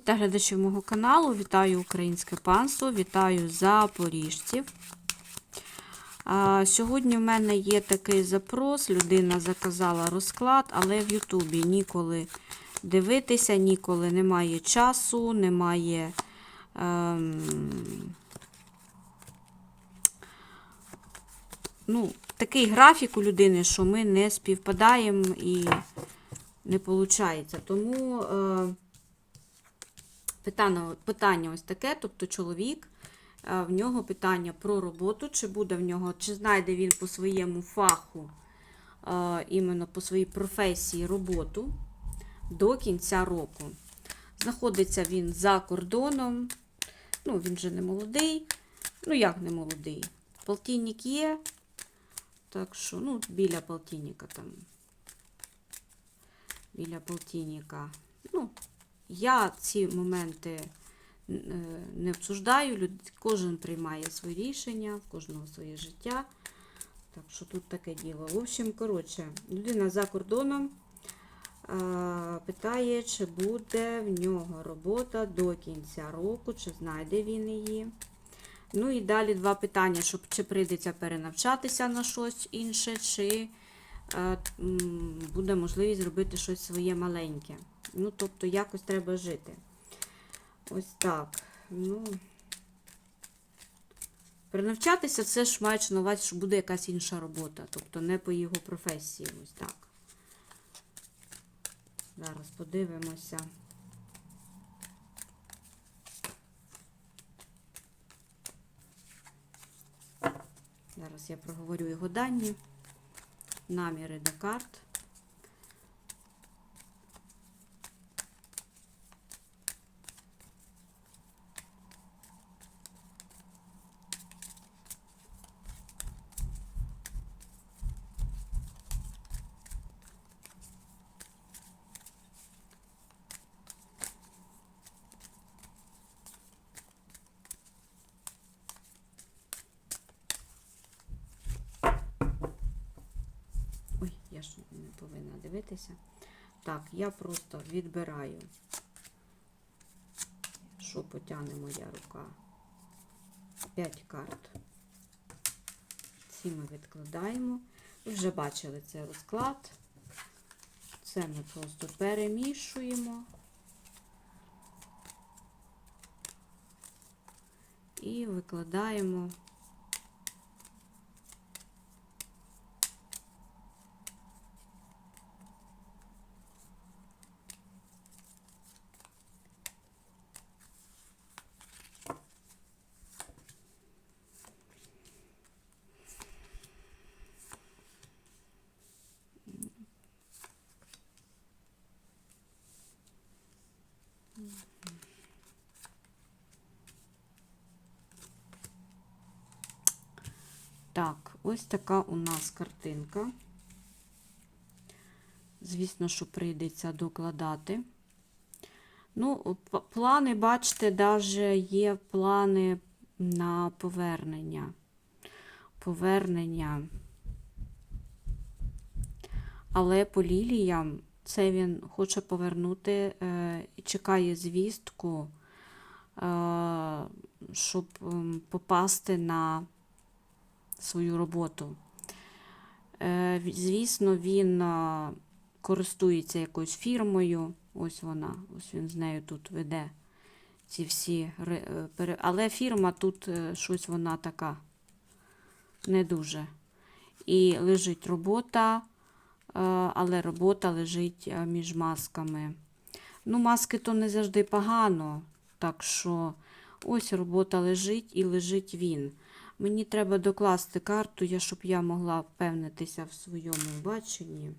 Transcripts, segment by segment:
Вітаю глядачів мого каналу, вітаю українське панство, вітаю запоріжців. Сьогодні в мене є такий запрос. Людина заказала розклад, але в Ютубі ніколи дивитися, ніколи немає часу, немає. Ем, ну, такий графік у людини, що ми не співпадаємо і не виходить. Тому. Е, Питання, питання ось таке, тобто чоловік, е, в нього питання про роботу, чи буде в нього, чи знайде він по своєму фаху, е, іменно по своїй професії роботу до кінця року. Знаходиться він за кордоном, ну, він вже не молодий. Ну, як не молодий? Полтинник є. Так що, ну, біля полтинника там. Біля полтинника. Ну, я ці моменти е, не обсуждаю, кожен приймає свої рішення, в кожного своє життя. Так що тут таке діло. В общем, коротше, людина за кордоном е, питає, чи буде в нього робота до кінця року, чи знайде він її. Ну і далі два питання, щоб чи прийдеться перенавчатися на щось інше, чи е, буде можливість зробити щось своє маленьке. Ну, тобто, якось треба жити. Ось так. Ну, перенавчатися це ж маючи на увазі, що буде якась інша робота. Тобто не по його професії. Ось так. Зараз подивимося. Зараз я проговорю його дані, наміри до карт. Ой, я ж не повинна дивитися. Так, я просто відбираю, що потягне моя рука. 5 карт. Ці ми відкладаємо. Вже бачили цей розклад. Це ми просто перемішуємо. І викладаємо Так, ось така у нас картинка. Звісно, що прийдеться докладати. Ну, плани, бачите, навіть є плани на повернення. Повернення. Але по ліліям це він хоче повернути е, чекає звістку, е, щоб попасти на свою роботу. Е, Звісно, він користується якоюсь фірмою. Ось вона, ось він з нею тут веде ці всі. е, Але фірма тут е, щось вона така не дуже. І лежить робота, е, але робота лежить е, між масками. Ну, маски то не завжди погано. Так що ось робота лежить і лежить він. Мені треба докласти карту, щоб я могла впевнитися в своєму баченні.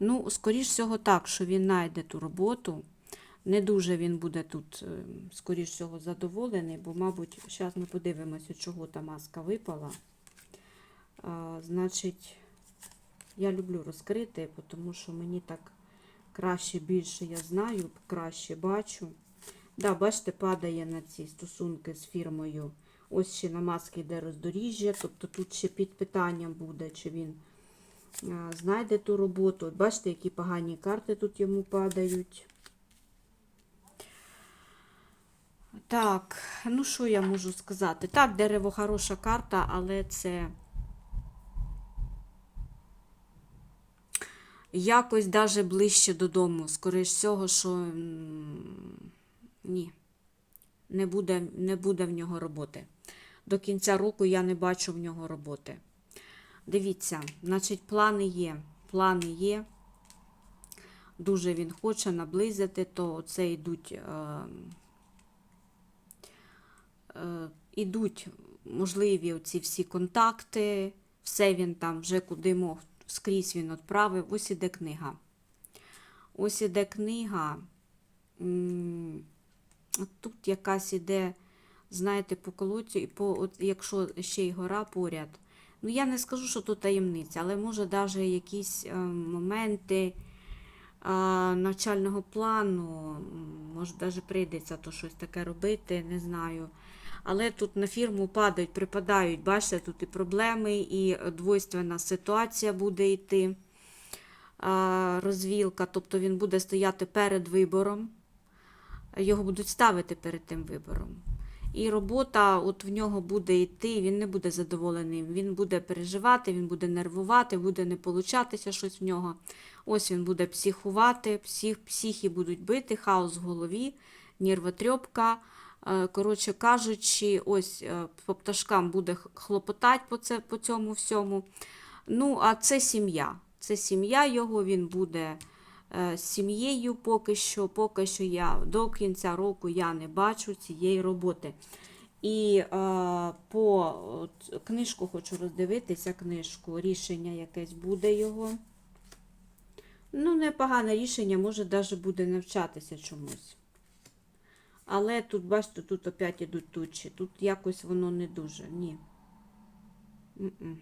Ну, скоріш всього, так, що він знайде ту роботу. Не дуже він буде тут, е, скоріш всього, задоволений, бо, мабуть, зараз ми подивимося, чого та маска випала. А, значить, я люблю розкрити, тому що мені так краще, більше я знаю, краще бачу. Да, бачите, падає на ці стосунки з фірмою Ось ще на маски йде роздоріжжя, тобто тут ще під питанням буде, чи він знайде ту роботу. От бачите, які погані карти тут йому падають. Так, ну що я можу сказати? Так, дерево хороша карта, але це якось даже ближче додому. Скоріш всього, що ні, не буде, не буде в нього роботи. До кінця року я не бачу в нього роботи. Дивіться, значить, плани є. Плани є. Дуже він хоче наблизити, то це йдуть. Е, е, ідуть можливі оці всі контакти, все він там вже куди мог, скрізь він відправив. Ось іде книга. Ось іде книга. Тут якась іде, знаєте, по колодцю, і по, от, якщо ще й гора поряд. Ну, я не скажу, що тут таємниця, але може навіть якісь е, моменти а, навчального плану, може, навіть прийдеться то щось таке робити, не знаю. Але тут на фірму падають, припадають, бачите, тут і проблеми, і двойственна ситуація буде йти, розвілка, тобто він буде стояти перед вибором, його будуть ставити перед тим вибором. І робота от в нього буде йти, він не буде задоволений, він буде переживати, він буде нервувати, буде не получатися щось в нього. Ось він буде психувати, псих, психі будуть бити, хаос в голові, нервотрьопка. Е, Коротше кажучи, ось е, по пташкам буде х- хлопотать по, це, по цьому всьому. Ну, а це сім'я. Це сім'я його, він буде е, сім'єю поки що. Поки що я до кінця року я не бачу цієї роботи. І е, по от, книжку хочу роздивитися, книжку, рішення якесь буде його. Ну, непогане рішення, може навіть буде навчатися чомусь. Але тут, бачите, тут опять ідуть тучі. Тут якось воно не дуже. Ні. М-м.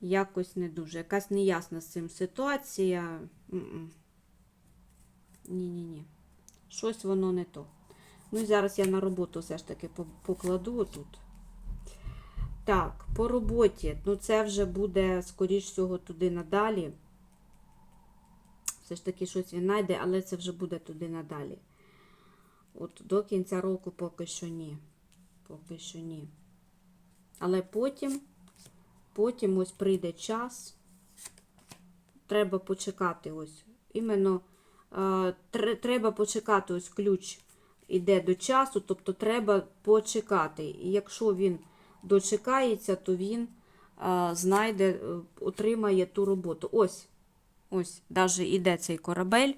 Якось не дуже. Якась неясна з цим ситуація. Ні-ні-ні. Щось воно не то. Ну і зараз я на роботу все ж таки покладу отут. Так, по роботі. Ну, це вже буде, скоріш всього, туди надалі. Все ж таки щось він знайде, але це вже буде туди надалі. От до кінця року поки що ні. Поки що ні. Але потім, потім ось прийде час. Треба почекати ось. Іменно е, треба почекати ось ключ іде до часу, тобто треба почекати. І якщо він дочекається, то він е, знайде, е, отримає ту роботу. Ось. Ось, навіть іде цей корабель.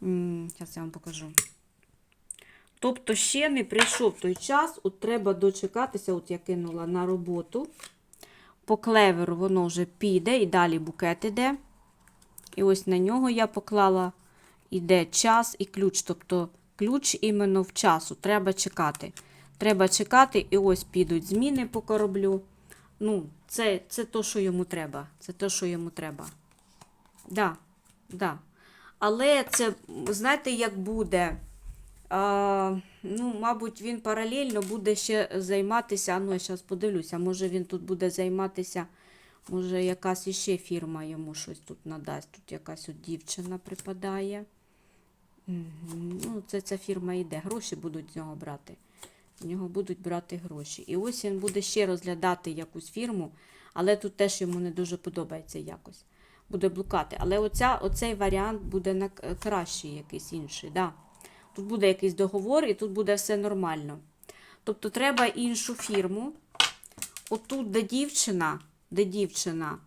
Зараз я вам покажу. Тобто ще не прийшов той час, от треба дочекатися, от я кинула на роботу. По клеверу воно вже піде, і далі букет іде. І ось на нього я поклала, іде час і ключ. Тобто ключ іменно в часу. Треба чекати. Треба чекати, і ось підуть зміни по кораблю. Ну, це, це то, що йому треба. Це те, що йому треба. Да, да. Але це, знаєте, як буде? А, ну, мабуть, він паралельно буде ще займатися. Ну, я зараз подивлюся, може він тут буде займатися, може, якась іще фірма йому щось тут надасть. Тут якась от дівчина припадає. Ну, це ця фірма йде. Гроші будуть з нього брати. З нього будуть брати гроші. І ось він буде ще розглядати якусь фірму, але тут теж йому не дуже подобається якось. Буде блукати. Але оця, оцей варіант буде на кращий якийсь інший. Да. Тут буде якийсь договор і тут буде все нормально. Тобто треба іншу фірму. Отут, де дівчина, де дівчина,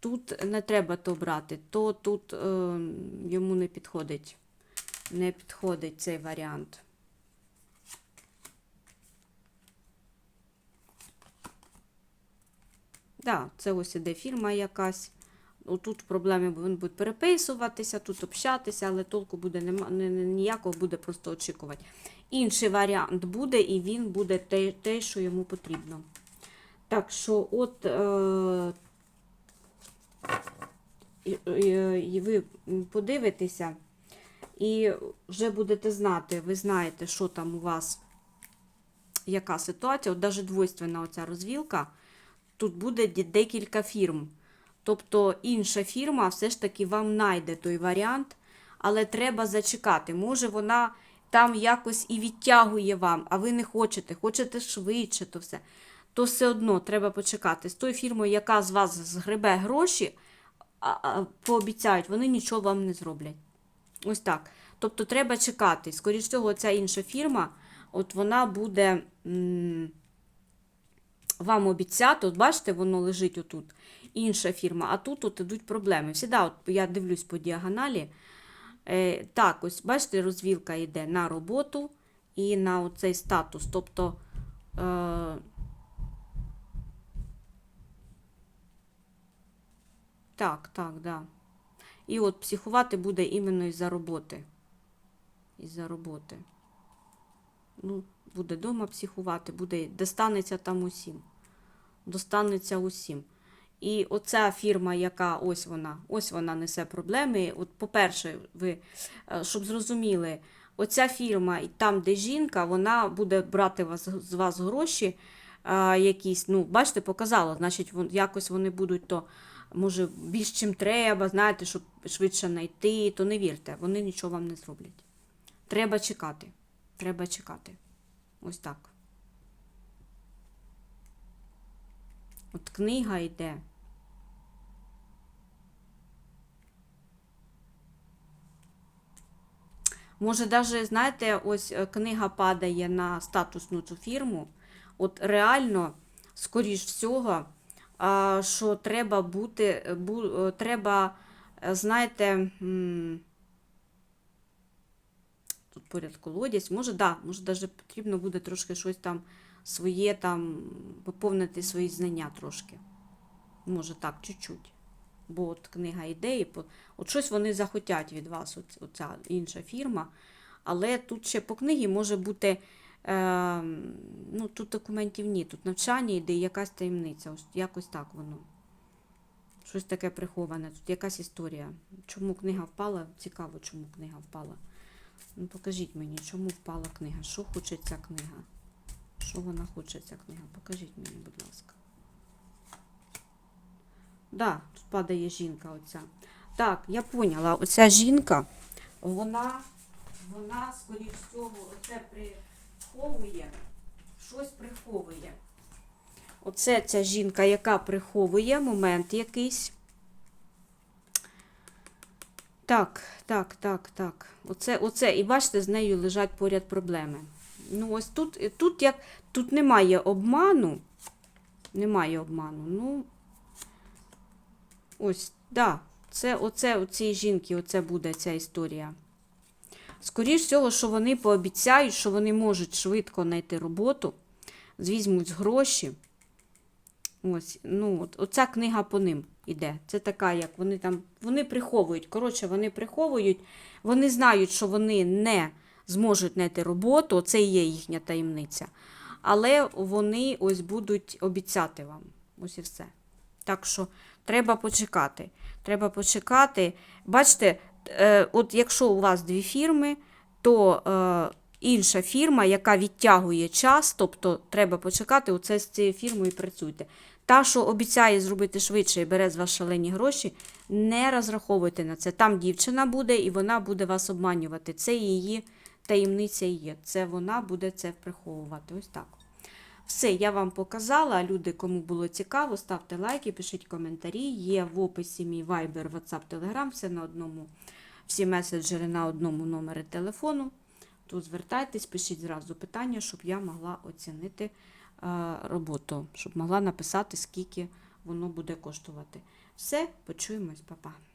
тут не треба то брати, то тут е, йому не підходить. Не підходить цей варіант. Да, це ось іде фірма якась. Отут проблеми, бо він буде переписуватися, тут общатися, але толку буде нема, ні- ні- ніякого, буде просто очікувати. Інший варіант буде, і він буде те, те що йому потрібно. Так що, от е, і ви подивитеся, і вже будете знати, ви знаєте, що там у вас яка ситуація, от навіть двойственна оця розвілка, тут буде декілька фірм. Тобто інша фірма все ж таки вам знайде той варіант, але треба зачекати. Може, вона там якось і відтягує вам, а ви не хочете, хочете швидше, то все. То все одно треба почекати. З тою фірмою, яка з вас згребе гроші, пообіцяють, вони нічого вам не зроблять. Ось так. Тобто треба чекати. Скоріше всього, ця інша фірма, от вона буде вам обіцяти, от бачите, воно лежить отут. Інша фірма, а тут от ідуть проблеми. Всіда, от я дивлюсь по діагоналі. Е, так, ось бачите, розвілка йде на роботу і на оцей статус. Тобто. Е, так, так, да. І от психувати буде іменно із-за роботи. Із-за роботи. Ну, буде вдома психувати, буде, достанеться там усім. Достанеться усім. І оця фірма, яка ось вона, ось вона несе проблеми. От, по-перше, ви, е, щоб зрозуміли, оця фірма, і там, де жінка, вона буде брати вас, з вас гроші а, якісь. Ну, бачите, показала, значить, якось вони будуть то, може, більш чим треба, знаєте, щоб швидше знайти, то не вірте, вони нічого вам не зроблять. Треба чекати. Треба чекати. Ось так. От книга йде. Може, навіть, знаєте, ось е, книга падає на статусну цю фірму. От реально, скоріш всього, що треба бути, е, е, треба, знаєте, тут поряд колодязь, може, да, може, навіть потрібно буде трошки щось там своє там, поповнити свої знання трошки. Може так, чуть-чуть. Бо от книга ідеї, от щось вони захотять від вас, оця інша фірма. Але тут ще по книгі може бути, е, ну тут документів ні, тут навчання йде і якась таємниця. Ось якось так воно. Щось таке приховане, тут якась історія. Чому книга впала? Цікаво, чому книга впала. Ну, покажіть мені, чому впала книга? Що хоче ця книга? Що вона хоче, ця книга? Покажіть мені, будь ласка. Да, тут падає жінка оця. Так, я поняла. Оця жінка, вона, вона, скоріш всього, оце приховує, щось приховує. Оце ця жінка, яка приховує момент якийсь. Так, так, так, так. Оце, оце. І бачите, з нею лежать поряд проблеми. Ну, ось тут, тут, як, тут немає обману. Немає обману. Ну, ось, да. Це оце у цій жінки, оце буде ця історія. Скоріше всього, що вони пообіцяють, що вони можуть швидко знайти роботу, звізьмуть гроші. Ось, ну, от, оця книга по ним іде. Це така, як вони там, вони приховують. Коротше, вони приховують, вони знають, що вони не зможуть знайти роботу, це і є їхня таємниця. Але вони ось будуть обіцяти вам. Ось і все. Так що треба почекати. Треба почекати. Бачите, е, от якщо у вас дві фірми, то е, інша фірма, яка відтягує час, тобто треба почекати, оце з цією фірмою працюйте. Та, що обіцяє зробити швидше і бере з вас шалені гроші, не розраховуйте на це. Там дівчина буде і вона буде вас обманювати. Це її таємниця є. Це вона буде це приховувати. Ось так. Все, я вам показала. Люди, кому було цікаво, ставте лайки, пишіть коментарі. Є в описі мій Viber, WhatsApp, Telegram, все на одному, всі меседжери на одному номері телефону. Тут звертайтесь, пишіть зразу питання, щоб я могла оцінити е, роботу, щоб могла написати, скільки воно буде коштувати. Все, почуємось, па-па.